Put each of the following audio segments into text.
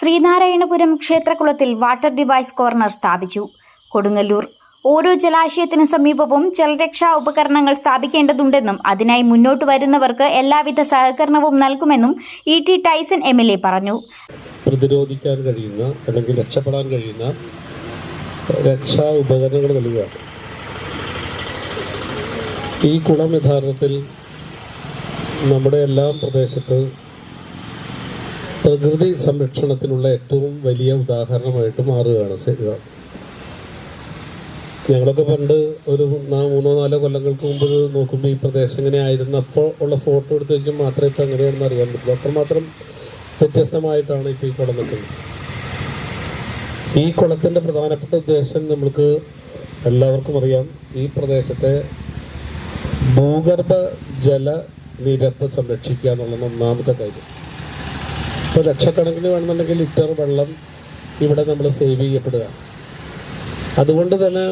ശ്രീനാരായണപുരം ക്ഷേത്രകുളത്തിൽ water device corner സ്ഥാപിച്ചു. കൊടുങ്ങല്ലൂർ ഓരോ ജലാശയത്തിനു സമീപവും ജലരക്ഷാ ഉപകരണങ്ങൾ സ്ഥാപിക്കേണ്ടതുണ്ടെന്നും അതിനായി മുന്നോട്ട് വരുന്നവർക്ക് എല്ലാവിധ സഹകരണവും നൽകുമെന്നും E T Tyson M L A പറഞ്ഞു. പ്രതിരോധിക്കാൻ കഴിയുന്ന അല്ലെങ്കിൽ രക്ഷപ്പെടാൻ കഴിയുന്ന രക്ഷാ ഉപകരണങ്ങൾ നൽകുകയാണ് ഈ കുളം യഥാർത്ഥത്തിൽ നമ്മുടെ എല്ലാ പ്രദേശത്ത് പ്രകൃതി സംരക്ഷണത്തിനുള്ള ഏറ്റവും വലിയ ഉദാഹരണമായിട്ട് മാറുകയാണ് ഞങ്ങളൊക്കെ പണ്ട് ഒരു മൂന്നോ നാലോ കൊല്ലങ്ങൾക്ക് മുമ്പ് നോക്കുമ്പോൾ ഈ പ്രദേശം എങ്ങനെ ആയിരുന്നപ്പോൾ ഉള്ള ഫോട്ടോ എടുത്ത് വെച്ച് മാത്രമേ ഇപ്പം എങ്ങനെയാണെന്ന് അറിയാൻ പറ്റുള്ളൂ അത്രമാത്രം വ്യത്യസ്തമായിട്ടാണ് ഇപ്പോൾ ഈ കുളം നിൽക്കുന്നത്. ഈ കുളത്തിന്റെ പ്രധാനപ്പെട്ട ഉദ്ദേശം നമ്മൾക്ക് എല്ലാവർക്കും അറിയാം. ഈ പ്രദേശത്തെ ഭൂഗർഭ ജല നിരപ്പ് സംരക്ഷിക്കുക എന്നുള്ളതാണ് ഒന്നാമത്തെ കാര്യം. ഇപ്പോൾ ലക്ഷക്കണക്കിന് വേണമെന്നുണ്ടെങ്കിൽ ലിറ്റർ വെള്ളം ഇവിടെ നമ്മൾ സേവ് ചെയ്യപ്പെടുക. അതുകൊണ്ട് തന്നെ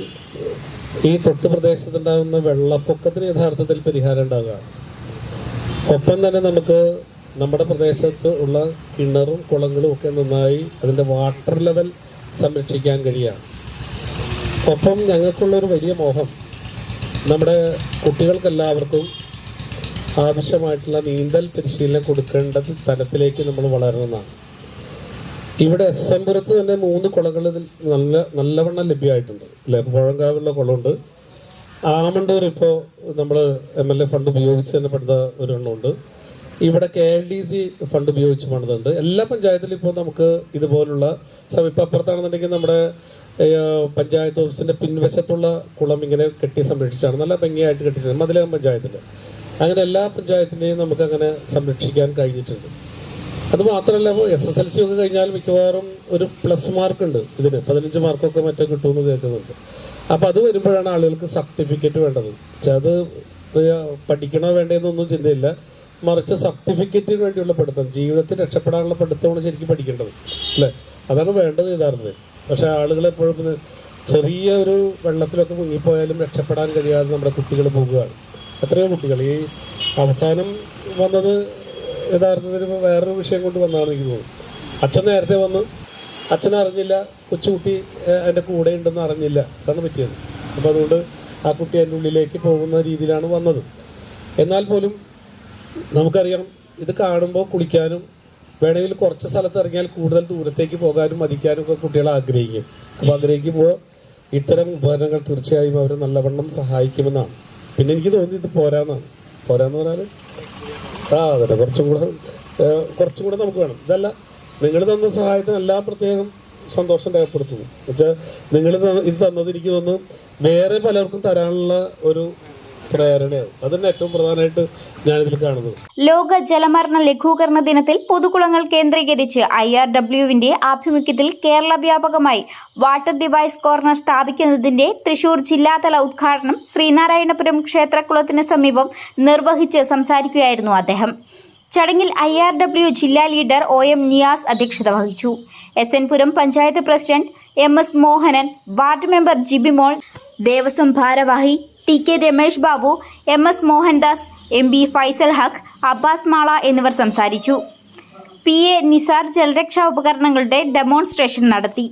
ഈ തൊട്ട് പ്രദേശത്തുണ്ടാകുന്ന വെള്ളപ്പൊക്കത്തിന് യഥാർത്ഥത്തിൽ പരിഹാരം ഉണ്ടാകുക. ഒപ്പം തന്നെ നമുക്ക് നമ്മുടെ പ്രദേശത്ത് ഉള്ള കിണറും കുളങ്ങളും ഒക്കെ നന്നായി അതിന്റെ വാട്ടർ ലെവൽ സംരക്ഷിക്കാൻ കഴിയുക. ഒപ്പം ഞങ്ങൾക്കുള്ളൊരു വലിയ മോഹം നമ്മുടെ കുട്ടികൾക്കെല്ലാവർക്കും ആവശ്യമായിട്ടുള്ള നീന്തൽ പരിശീലനം കൊടുക്കേണ്ടത് തലത്തിലേക്ക് നമ്മൾ വളരണമെന്നാണ്. ഇവിടെ എസ് എം പുരത്ത് തന്നെ മൂന്ന് കുളങ്ങൾ നല്ല നല്ലവണ്ണം ലഭ്യമായിട്ടുണ്ട്. അല്ലെ? പുഴങ്കാവിലുള്ള കുളമുണ്ട്. ആമണ്ടൂർ ഇപ്പോൾ നമ്മൾ എം എൽ എ ഫണ്ട് ഉപയോഗിച്ച് തന്നെ പെടുന്ന ഒരെണ്ണമുണ്ട് ഇവിടെ K L D C fund ഉപയോഗിച്ച് പണിതുണ്ട്. എല്ലാ പഞ്ചായത്തിലും ഇപ്പോൾ നമുക്ക് ഇതുപോലുള്ള ഇപ്പം അപ്പുറത്താണെന്നുണ്ടെങ്കിൽ നമ്മുടെ പഞ്ചായത്ത് ഓഫീസിന്റെ പിൻവശത്തുള്ള കുളം ഇങ്ങനെ കെട്ടി സംരക്ഷിച്ചാണ്. നല്ല ഭംഗിയായിട്ട് കെട്ടിച്ചത് മതിലകം പഞ്ചായത്തിന്റെ അങ്ങനെ എല്ലാ പഞ്ചായത്തിനെയും നമുക്ക് അങ്ങനെ സംരക്ഷിക്കാൻ കഴിഞ്ഞിട്ടുണ്ട്. അത് മാത്രമല്ല എസ് എസ് എൽ സി ഒക്കെ കഴിഞ്ഞാൽ മിക്കവാറും ഒരു പ്ലസ് മാർക്ക് ഉണ്ട് ഇതിന്. പതിനഞ്ച് മാർക്കൊക്കെ മറ്റോ കിട്ടുമെന്ന് കേൾക്കുന്നുണ്ട്. അപ്പോൾ അത് വരുമ്പോഴാണ് ആളുകൾക്ക് സർട്ടിഫിക്കറ്റ് വേണ്ടത്. അത് പഠിക്കണോ വേണ്ടതെന്നൊന്നും ചിന്തയില്ല. മറിച്ച് സർട്ടിഫിക്കറ്റിന് വേണ്ടിയുള്ള പഠിത്തം. ജീവിതത്തിൽ രക്ഷപ്പെടാനുള്ള പഠിത്തമാണ് ശരിക്കും പഠിക്കേണ്ടത്. അല്ലേ? അതാണ് വേണ്ടത് യഥാർത്ഥത്തിൽ. പക്ഷേ ആളുകൾ എപ്പോഴും ചെറിയ ഒരു വെള്ളത്തിലൊക്കെ മുങ്ങിപ്പോയാലും രക്ഷപ്പെടാൻ കഴിയാതെ നമ്മുടെ കുട്ടികൾ പോകുകയാണ് എത്രയോ കുട്ടികൾ. ഈ അവസാനം വന്നത് യഥാർത്ഥത്തിൽ വേറൊരു വിഷയം കൊണ്ട് വന്നാണ് എനിക്ക് തോന്നുന്നു അച്ഛൻ നേരത്തെ വന്നു. അച്ഛൻ അറിഞ്ഞില്ല. കൊച്ചുകുട്ടി എന്റെ കൂടെ ഉണ്ടെന്ന് അറിഞ്ഞില്ല. അതാണ് പറ്റിയത്. അപ്പോൾ അതുകൊണ്ട് ആ കുട്ടി എന്റെ ഉള്ളിലേക്ക് പോകുന്ന രീതിയിലാണ് വന്നത്. എന്നാൽ പോലും നമുക്കറിയാം ഇത് കാണുമ്പോൾ കുളിക്കാനും വേണമെങ്കിൽ കുറച്ച് സ്ഥലത്ത് ഇറങ്ങിയാൽ കൂടുതൽ ദൂരത്തേക്ക് പോകാനും മതിക്കാനും ഒക്കെ കുട്ടികൾ ആഗ്രഹിക്കും. അപ്പോൾ ആഗ്രഹിക്കുമ്പോൾ ഇത്തരം ഉപകരണങ്ങൾ തീർച്ചയായും അവരെ നല്ലവണ്ണം സഹായിക്കുമെന്നാണ്. പിന്നെ എനിക്ക് തോന്നി ഇത് പോരാന്നാണ് പോരാന്ന് പറഞ്ഞാൽ ആ അതെ കുറച്ചും കൂടെ കുറച്ചും കൂടെ നമുക്ക് വേണം. ഇതല്ല നിങ്ങൾ തന്ന സഹായത്തിന് എല്ലാം പ്രത്യേകം സന്തോഷം രേഖപ്പെടുത്തുന്നു. എന്നുവെച്ചാൽ നിങ്ങൾ ഇത് തന്നത് എനിക്ക് വേറെ പലർക്കും തരാനുള്ള ഒരു ഏറ്റവും പ്രധാനമായിട്ട് ലോക ജലമരണ ലഘൂകരണ ദിനത്തിൽ പൊതുകുളങ്ങൾ കേന്ദ്രീകരിച്ച് ഐ ആർ ഡബ്ല്യുവിന്റെ ആഭിമുഖ്യത്തിൽ കേരള വ്യാപകമായി വാട്ടർ ഡിവൈസ് കോർണർ സ്ഥാപിക്കുന്നതിന്റെ തൃശൂർ ജില്ലാതല ഉദ്ഘാടനം ശ്രീനാരായണപുരം ക്ഷേത്രക്കുളത്തിന് സമീപം നിർവഹിച്ച് സംസാരിക്കുകയായിരുന്നു അദ്ദേഹം. ചടങ്ങിൽ ഐ ആർ ഡബ്ല്യു ജില്ലാ ലീഡർ ഒ എം നിയാസ് അധ്യക്ഷത വഹിച്ചു. S N Puram panchayat president M S Mohanan ward member Jibimol Devaswom ഭാരവാഹി T K Ramesh Babu M S Mohandas M B Faisal Haq Abbas Mala എന്നിവർ സംസാരിച്ചു. പി എ നിസാർ ജലരക്ഷാ ഉപകരണങ്ങളുടെ demonstration നടത്തി.